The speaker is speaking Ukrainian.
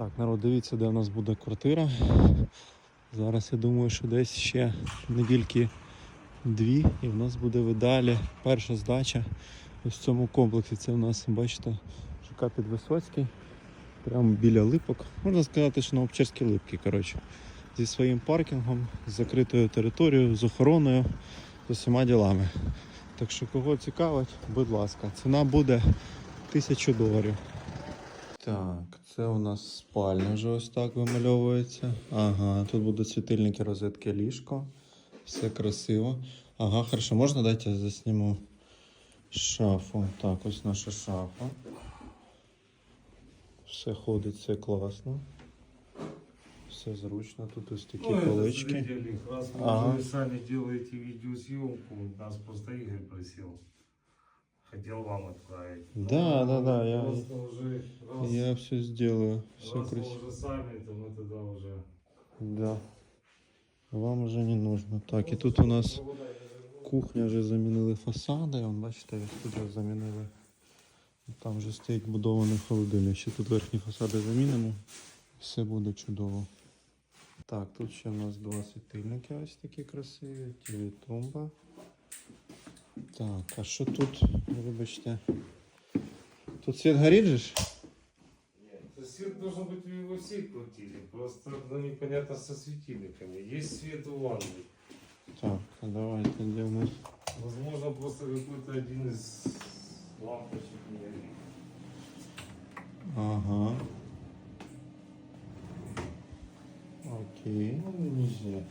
Так, народ, дивіться, де в нас буде квартира. Зараз я думаю, що десь ще недільки дві, і в нас буде видалі перша здача ось в цьому комплексі. Це у нас, бачите, ЖК Підвисоцький. Прямо біля липок. Можна сказати, що на Обчерській липки, коротше. Зі своїм паркінгом, з закритою територією, з охороною, з усіма ділами. Так що кого цікавить, будь ласка, ціна буде 1000 доларів. Так, це у нас спальня вже ось так вимальовується. Ага, тут будуть світильники, розетки, ліжко. Все красиво. Ага, хорошо, можна дайте я засніму шафу. Так, ось наша шафа. Все ходить, все класно. Все зручно, тут ось такі Ну, это полички. зрители. Раз вы Ага. уже сами делаете видеосъемку, нас просто Игорь просил. Хотел вам отправить. Да, да, да, я- Просто уже раз, Я все сделаю. Все раз вы красиво. уже сами, то мы тогда уже... Да. Вам уже не нужно. Так, і тут у нас кухня вже замінили фасади. Вон, бачите, ось тут вже замінили. Там вже стоїть будований холодильник. Ще тут верхні фасади замінимо. Все буде чудово. Так, тут ще в нас два світильники ось такі красиві. Тіві тумба. Так, а що тут? Вибачте. Тут світ горить же ж? Свет должен быть во всей квартире. Просто ну, непонятно со светильниками. Есть свет в ванной. Так, а давайте де у нас. Возможно, просто какой-то один из лампочек не горит. Ага. Окей. Ну, нижняя.